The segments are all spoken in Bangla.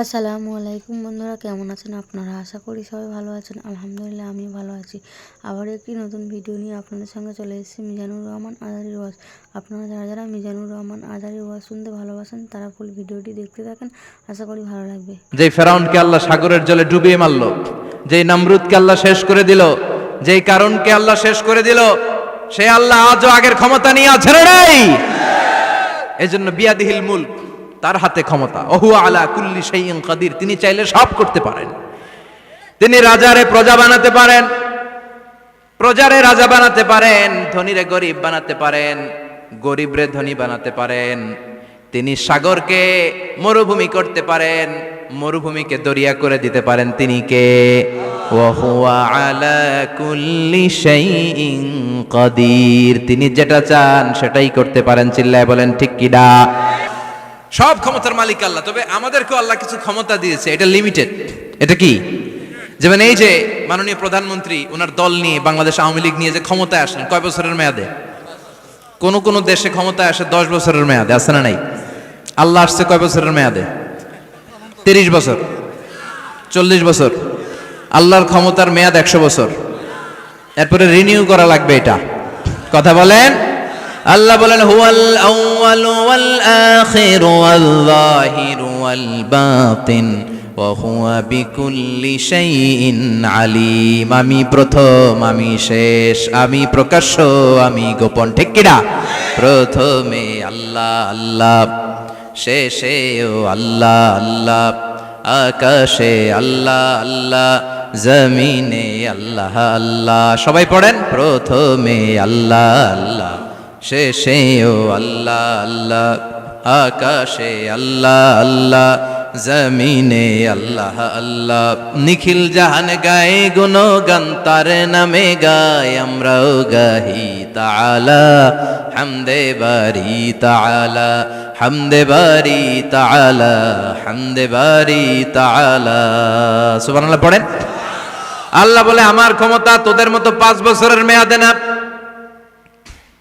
আসসালামু আলাইকুম বন্ধুরা, কেমন আছেন আপনারা? আশা করি সবাই ভালো আছেন। আলহামদুলিল্লাহ আমি ভালো আছি। আবার একটি নতুন ভিডিও নিয়ে আপনাদের সঙ্গে চলে এসেছি, মিজানুর রহমান আজারি ওয়াজ। আপনারা যারা যারা মিজানুর রহমান আজারি ওয়াজ শুনতে ভালোবাসেন, তারা ফুল ভিডিওটি দেখতে থাকেন। আশা করি ভালো লাগবে। যেই ফেরাউনকে আল্লাহ সাগরের জলে ডুবিয়ে মারল, যেই নামরুদকে আল্লাহ শেষ করে দিল, যেই কারণকে আল্লাহ শেষ করে দিল, সে আল্লাহ আজও আগের ক্ষমতা নিয়ে আছে নাই এই জন্য বিয়াদিহিল মুল্ক। তার হাতে ক্ষমতা। ওহু আলা কুল্লি শাইইন কাদির, তিনি চাইলে সব করতে পারেন। তিনি রাজারে প্রজা বানাতে পারেন। প্রজারে রাজা বানাতে পারেন, ধনীরে গরিব বানাতে পারেন, গরিবরে ধনী বানাতে পারেন। তিনি সাগরকে মরুভূমি করতে পারেন, মরুভূমিকে দরিয়া করে দিতে পারেন তিনি কে? কাদির। তিনি যেটা চান সেটাই করতে পারেন, চিল্লায় বলেন, ঠিক কিডা সব ক্ষমতার মালিক আল্লাহ, তবে আমাদেরকেও আল্লাহ কিছু ক্ষমতা দিয়েছে, এটা লিমিটেড এটা কি? যেমন এই যে মাননীয় প্রধানমন্ত্রী, ওনার দল নিয়ে বাংলাদেশ আওয়ামী লীগ নিয়ে যে ক্ষমতায় আসলেন, কয় বছরের মেয়াদে? কোন কোন দেশে ক্ষমতায় আসে দশ বছরের মেয়াদে, আছে না নাই? আল্লাহ আসছে কয় বছরের মেয়াদে? তিরিশ বছর। চল্লিশ বছর। আল্লাহর ক্ষমতার মেয়াদ একশো বছর। এরপরে রিনিউ করা লাগবে এটা। কথা বলেন। আল্লাহ বলেন, হুয়াল আউয়াল ওয়াল আখির ওয়াল যাহির ওয়াল বাতিন, ওয়া বিকুল্লি শাইইন আলিম। আমি প্রথম, আমি শেষ, আমি প্রকাশ্য, আমি গোপন, ঠিক কিনা? প্রথমে আল্লাহ আল্লাহ, শেষে ও আল্লাহ আল্লাহ, আকাশে আল্লাহ আল্লাহ, জমিনে আল্লাহ আল্লাহ। সবাই পড়েন? প্রথমে আল্লাহ আল্লাহ। শেষেও আল্লাহ আল্লাহ, আকাশে আল্লাহ আল্লাহ, জমিনে আল্লাহ আল্লাহ। নিখিল জাহান গায়ে গুণগান, তার নামে গায় আমরাও গাহি তাআলা। হামদে বারি তাআলা, হামদে বারি তাআলা, হামদে বারি সুবহানাল্লাহ, পড়েন। আল্লাহ বলে, আমার ক্ষমতা তোদের মতো পাঁচ বছরের মেয়াদে না।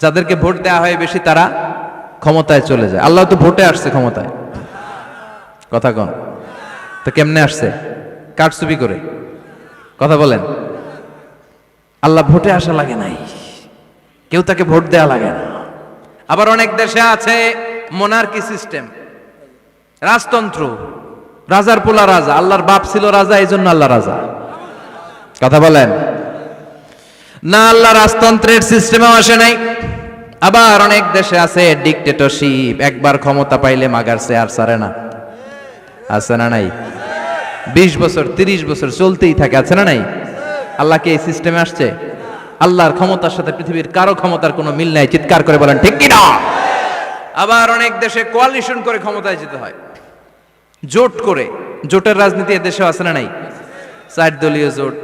যাদেরকে ভোট দেওয়া হয় বেশি, তারা ক্ষমতায় চলে যায়। আল্লাহ তো ভোটে আসছে ক্ষমতায়। কথা কন। তো কেমনে আসছে? কারচুপি করে। কথা বলেন। আল্লাহ ভোটে আসা লাগে নাই। কেউ তাকে ভোট দেওয়া লাগে না। আবার অনেক দেশে আছে মোনার্কি সিস্টেম রাজতন্ত্র। রাজার পোলা রাজা। আল্লাহর বাপ ছিল রাজা এই জন্য আল্লাহ রাজা। কথা বলেন। না, আল্লাহ রাজতন্ত্রের সিস্টেমেও আসে নাই। আবার অনেক দেশে আছে ডিকটেটরশিপ একবার ক্ষমতা পাইলে মাগার আর সারে না। আছে না নাই? বিশ বছর, তিরিশ বছর চলতেই থাকে, আছে না নাই? আল্লাহ কি এই সিস্টেমে আসছে? আল্লাহর ক্ষমতার সাথে পৃথিবীর কারও ক্ষমতার কোনো মিল নাই। চিৎকার করে বলেন, ঠিক কিনা? আবার অনেক দেশে কোয়ালিশন করে ক্ষমতায় যেতে হয়। জোট করে। জোটের রাজনীতি এ দেশে আছে না নাই? চার দলীয় জোট।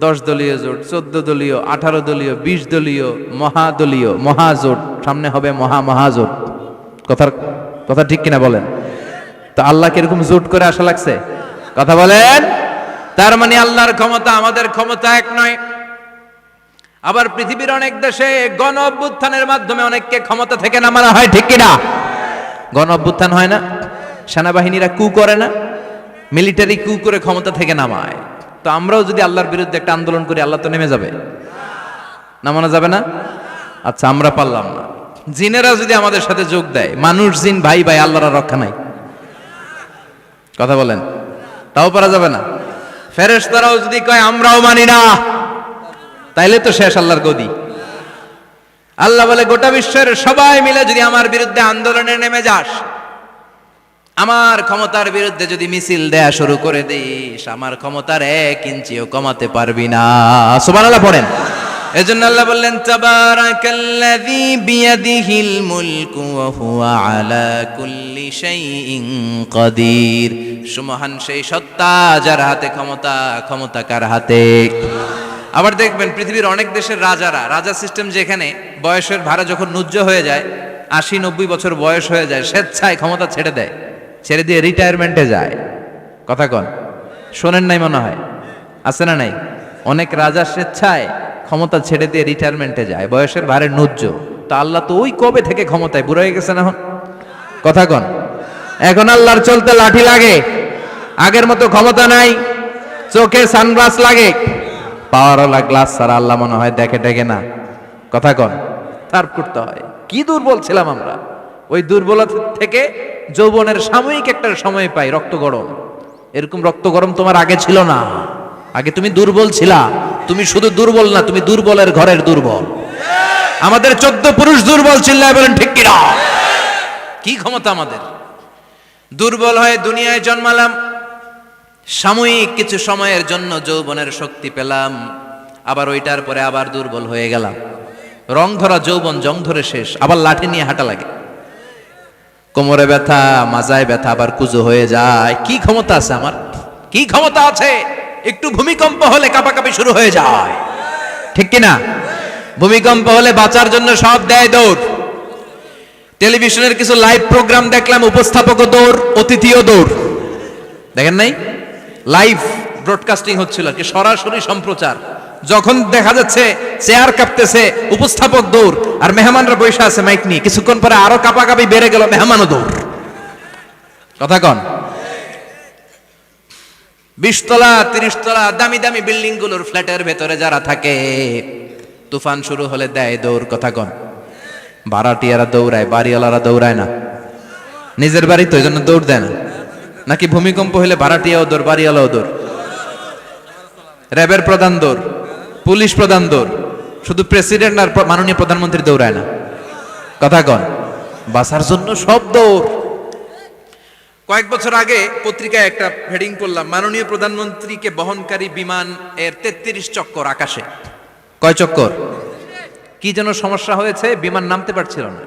দশ দলীয় জোট, চোদ্দ দলীয়, আঠারো দলীয়, বিশ দলীয় মহাদলীয় মহাজোট সামনে হবে মহা মহাজোট কথার কথা ঠিক কিনা বলেন? তো আল্লাহ কীরকম জোট করে আসা লাগছে? কথা বলেন? তার মানে আল্লাহর ক্ষমতা আমাদের ক্ষমতা এক নয়। আবার পৃথিবীর অনেক দেশে গণ অভ্যুত্থানের মাধ্যমে অনেককে ক্ষমতা থেকে নামানো হয়, ঠিক কিনা? গণ অভ্যুত্থান হয় না। সেনাবাহিনীরা কু করে না। মিলিটারি কু করে ক্ষমতা থেকে নামায়। তো আমরাও যদি আল্লাহর বিরুদ্ধে একটা আন্দোলন করি, আল্লাহ তো নেমে যাবে। নামানো যাবে না? আচ্ছা আমরা পারলাম না। জিনেরা যদি আমাদের সাথে যোগ দেয়, মানুষ, জিন, ভাই ভাই, আল্লাহর রক্ষা নাই। কথা বলেন। তাও পারা যাবে না? ফেরেশ তারাও যদি কয়, আমরাও মানি না, তাইলে তো শেষ আল্লাহর গদি। আল্লাহ বলে, গোটা বিশ্বের সবাই মিলে যদি আমার বিরুদ্ধে আন্দোলনে নেমে যাস আমার ক্ষমতার বিরুদ্ধে যদি মিছিল দেয়া শুরু করে দিস আমার ক্ষমতার এক ইঞ্চিও কমাতে পারবি না। সুবহানাল্লাহ পড়েন। এজন্য আল্লাহ বললেন তাবারাকাল্লাযী বিয়াদিহিল মুলকু ওয়া হুয়া আলা কুল্লি শাইইন কাদির। সুমহান সেই সত্তা যার হাতে ক্ষমতা ক্ষমতা কার হাতে? আবার দেখবেন পৃথিবীর অনেক দেশের রাজারা রাজা সিস্টেম যেখানে বয়সের ভাড়া যখন নুজ্জ হয়ে যায় আশি নব্বই বছর বয়স হয়ে যায় স্বেচ্ছায় ক্ষমতা ছেড়ে দেয়। ছেড়ে দিয়ে রিটায়ারমেন্টে যায়। কথা কন। শোনেন নাই মনে হয়। আছে না নাই? অনেক রাজা স্বেচ্ছায় ক্ষমতা ছেড়ে দিয়ে রিটায়ারমেন্টে যায়। বয়সের ভারে নুজ্জ তা আল্লাহ তো ওই কবে থেকে ক্ষমতায়? বুড়ো হয়ে গেছে না এখন। কথা কন। এখন আল্লাহর চলতে লাঠি লাগে। আগের মতো ক্ষমতা নাই। চোখে সানগ্লাস লাগে। পাওয়ারওয়ালা গ্লাস ছাড়া আল্লাহ মনে হয় দেখে দেখে না। কথা কন। তার করতে হয়। কি দুর্বল ছিলাম আমরা। ওই দুর্বলতা থেকে যৌবনের সাময়িক একটা সময় পাই, রক্ত গরম। এরকম রক্ত গরম তোমার আগে ছিল না। আগে তুমি দুর্বল ছিলা। তুমি শুধু দুর্বল না, তুমি দুর্বলের ঘরের দুর্বল। আমাদের চোদ্দ পুরুষ দুর্বল চিল্লায় বলেন ঠিক কিনা? কি ক্ষমতা আমাদের? দুর্বল হয়ে দুনিয়ায় জন্মালাম। সাময়িক কিছু সময়ের জন্য যৌবনের শক্তি পেলাম। আবার ওইটার পরে আবার দুর্বল হয়ে গেলাম। রং ধরা যৌবন, জং ধরে শেষ। আবার লাঠি নিয়ে হাঁটা লাগে। কোমরে ব্যথা, মাজায় ব্যথা আবার কুজো হয়ে যায়। কি ক্ষমতা আছে আমার? কি ক্ষমতা আছে? একটু ভূমিকম্প হলে কাঁপাকাঁপি শুরু হয়ে যায়। ঠিক কি না ভূমিকম্প হলে বাঁচার জন্য সব দেয় দৌড়। টেলিভিশনের কিছু লাইভ প্রোগ্রাম দেখলাম, উপস্থাপকও দৌড়, অতিথিও দৌড়। দেখেন নাই? লাইভ ব্রডকাস্টিং হচ্ছিল আর কি, সরাসরি সম্প্রচার। যখন দেখা যাচ্ছে চেয়ার কাঁপতেছে, উপস্থাপক দৌড়, আর মেহমানরা বসে আছে মাইক নিয়ে। কিছুক্ষণ পরে আরও কাপাকাপি বেড়ে গেল মেহমানও দৌড়। কথা কন। বিশ তলা তিরিশ তলা দামি দামি বিল্ডিংগুলোর ফ্ল্যাটের ভেতরে যারা থাকে, তুফান শুরু হলে দেয় দৌড়, কথা কন। ভাড়াটিয়ারা দৌড়ায়, বাড়িওয়ালারা দৌড়ায় না। নিজের বাড়ি তো জন্য দৌড় দেয় না। নাকি ভূমিকম্প হলে ভাড়াটিয়াও দৌড়, বাড়িওয়ালাও দৌড়? র্যাবের প্রধান দৌড়, পুলিশ প্রধান দৌড় শুধু প্রেসিডেন্ট আর মাননীয় প্রধানমন্ত্রী দৌড়ায় না। কথা কন বাসার জন্য সব দৌড়। কয়েক বছর আগে পত্রিকায় একটা হেডিং করলাম মাননীয় প্রধানমন্ত্রীকে বহনকারী বিমান এর তেত্রিশ চক্কর আকাশে। কয় চক্কর? কি যেন সমস্যা হয়েছে, বিমান নামতে পারছিল না।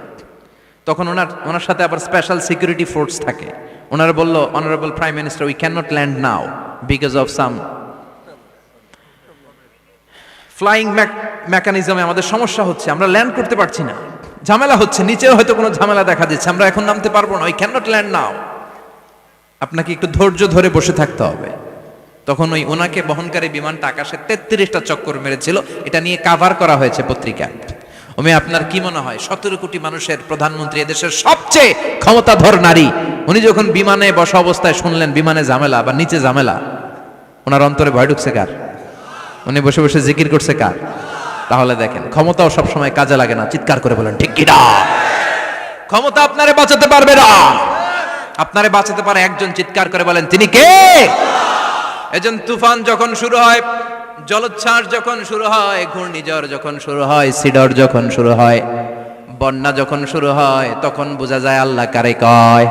তখন ওনার ওনার সাথে আবার স্পেশাল সিকিউরিটি ফোর্স থাকে। ওনারা বলল honourable prime minister we can not land now because of some flying মেকানিজমে আমাদের সমস্যা হচ্ছে, আমরা ল্যান্ড করতে পারছি না। ঝামেলা হচ্ছে, নিচেও হয়তো কোনো ঝামেলা দেখা দিচ্ছে, আমরা এখন নামতে পারব না, ওই ক্যান নট ল্যান্ড নাও আপনাকে একটু ধৈর্য ধরে বসে থাকতে হবে। তখন ওই ওনাকে বহনকারী বিমানটা আকাশে তেত্রিশটা চক্কর মেরেছিল, এটা নিয়ে কাভার করা হয়েছে পত্রিকা। ওমে, আপনার কি মনে হয়, সতেরো কোটি মানুষের প্রধানমন্ত্রী এদেশের সবচেয়ে ক্ষমতাধর নারী, উনি যখন বিমানে বসা অবস্থায় শুনলেন বিমানে ঝামেলা বা নিচে ঝামেলা, ওনার অন্তরে ভয় ঢুকছে কার? উনি বসে বসে জিকির করছে কার? তাহলে দেখেন, ক্ষমতাও সবসময় কাজে লাগে না, চিৎকার করে বলেন, ঠিক কিনা ক্ষমতা আপনারে বাঁচাতে পারবে না। আপনারে বাঁচাতে পারে একজন, চিৎকার করে বলেন, তিনি কে? এজন তুফান যখন শুরু হয়, জলোচ্ছ্বাস যখন শুরু হয়, ঘূর্ণিঝড় যখন শুরু হয়, সিডর যখন শুরু হয়, বন্যা যখন শুরু হয়, তখন বোঝা যায় আল্লাহ কারে কয়।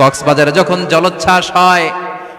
কক্সবাজারে যখন জলোচ্ছ্বাস হয়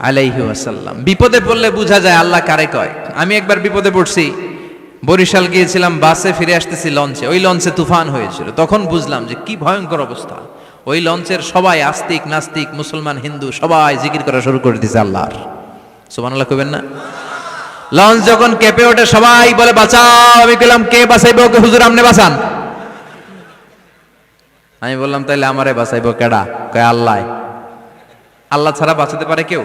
আলাইহি ওয়াসাল্লাম। বিপদে পড়লে বোঝা যায় আল্লাহ কারে কয়। আমি একবার বিপদে পড়ছি। বরিশাল গিয়েছিলাম, বাসে ফিরে আসতেছি লঞ্চে। ওই লঞ্চে তুফান হয়েছিল। তখন বুঝলাম যে কি ভয়ঙ্কর অবস্থা। ওই লঞ্চের সবাই আস্তিক, নাস্তিক, মুসলমান, হিন্দু, সবাই জিকির করা শুরু করে দিয়েছে আল্লাহর। সুবহানাল্লাহ কইবেন না? লঞ্চ যখন কেঁপে ওঠে, সবাই বলে, বাঁচাও! আমি বললাম কে বাঁচাইবো ওকে? হুজুর আমনে বাঁচান। আমি বললাম, তাইলে আমারে বাঁচাইবো কেডা? কয়, আল্লাহ। আল্লাহ ছাড়া বাঁচাতে পারে কেউ?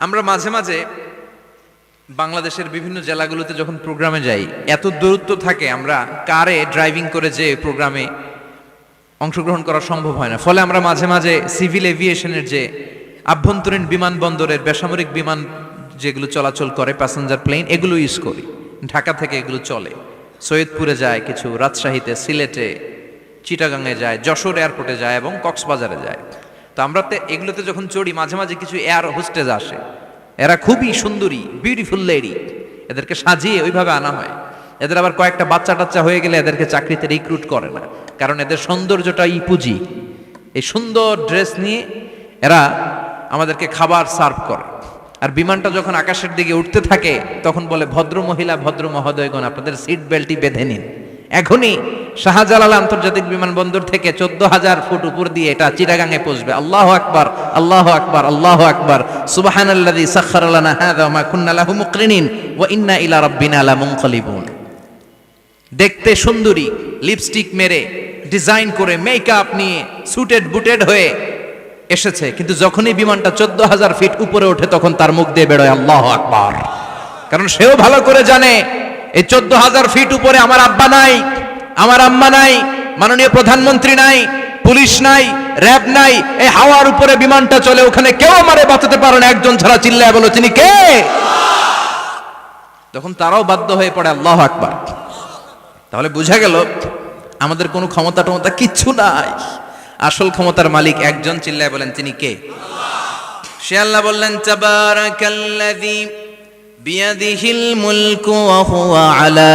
আমরা মাঝে মাঝে বাংলাদেশের বিভিন্ন জেলাগুলোতে যখন প্রোগ্রামে যাই, এত দূরত্ব থাকে আমরা কারে ড্রাইভিং করে যে প্রোগ্রামে অংশগ্রহণ করা সম্ভব হয় না। ফলে আমরা মাঝে মাঝে সিভিল এভিয়েশনের যে আভ্যন্তরীণ বিমানবন্দরের বেসামরিক বিমান যেগুলো চলাচল করে প্যাসেঞ্জার প্লেন এগুলো ইউজ করি। ঢাকা থেকে এগুলো চলে। সৈয়দপুরে যায় কিছু, রাজশাহীতে, সিলেটে চিটাগাংয়ে যায়, যশোর এয়ারপোর্টে যায় এবং কক্সবাজারে যায়। আমরা তো এগুলোতে যখন চড়ি, মাঝে মাঝে কিছু এয়ার হোস্টেজ আসে। এরা খুবই সুন্দরী বিউটিফুল লেডি এদেরকে সাজিয়ে ওইভাবে আনা হয়। এদের আবার কয়েকটা বাচ্চা টাচ্চা হয়ে গেলে এদেরকে চাকরিতে রিক্রুট করে না। কারণ এদের সৌন্দর্যটাই পুঁজি। এই সুন্দর ড্রেস নিয়ে এরা আমাদেরকে খাবার সার্ভ করে। আর বিমানটা যখন আকাশের দিকে উঠতে থাকে, তখন বলে ভদ্র মহিলা ভদ্র মহোদয়গণ আপনাদের সিট বেল্টটি বেঁধে নিন। এখনই শাহজালাল আন্তর্জাতিক বিমানবন্দর থেকে চোদ্দ হাজার ফুট উপর দিয়ে এটা চিটাগাঙে পৌঁছবে। আল্লাহ আকবার আল্লাহ আকবার আল্লাহ আকবার। সাখখারা লানা হাযা ওয়া মা মুকরিনিন ওয়া ইন্না ইলা রাব্বিনা লামুনকালিবুন। দেখতে সুন্দরী, লিপস্টিক মেরে, ডিজাইন করে, মেকআপ নিয়ে সুটেড বুটেড হয়ে এসেছে। কিন্তু যখনই বিমানটা চোদ্দ হাজার ফিট উপরে ওঠে, তখন তার মুখ দিয়ে বেরোয় আল্লাহ আকবার। কারণ সেও ভালো করে জানে এই চোদ্দ হাজার ফিট উপরে আমার আব্বা নাই, আমার আম্মা নাই, মাননীয় প্রধানমন্ত্রী নাই, পুলিশ নাই, র্যাব নাই, এই হাওয়ার উপরে বিমানটা চলে, ওখানে কেউ আমারে বাঁচাতে পারে না, একজন ছাড়া চিল্লায় বলো, তিনি কে? তখন তারাও বাধ্য হয়ে পড়ে, আল্লাহ আকবার। তাহলে বোঝা গেল, আমাদের কোনো ক্ষমতা টমতা কিচ্ছু নাই। আসল ক্ষমতার মালিক একজন চিল্লায় বলেন, তিনি কে? সে আল্লাহ বললেন, তাবারাকাল্লাযী বিয়াদিহিল মুলকু হুয়া আলা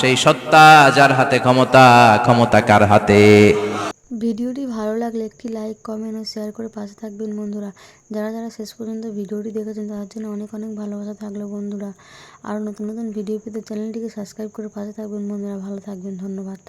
সেই সত্তা যার হাতে ক্ষমতা ক্ষমতা কার হাতে? ভিডিওটি ভালো লাগলে একটি লাইক, কমেন্ট ও শেয়ার করে পাশে থাকবেন বন্ধুরা। যারা যারা শেষ পর্যন্ত ভিডিওটি দেখেছেন, তাদের জন্য অনেক অনেক ভালোবাসা থাকল বন্ধুরা। আর নতুন নতুন ভিডিও পেতে চ্যানেলটিকে সাবস্ক্রাইব করে পাশে থাকবেন বন্ধুরা। ভালো থাকবেন, ধন্যবাদ।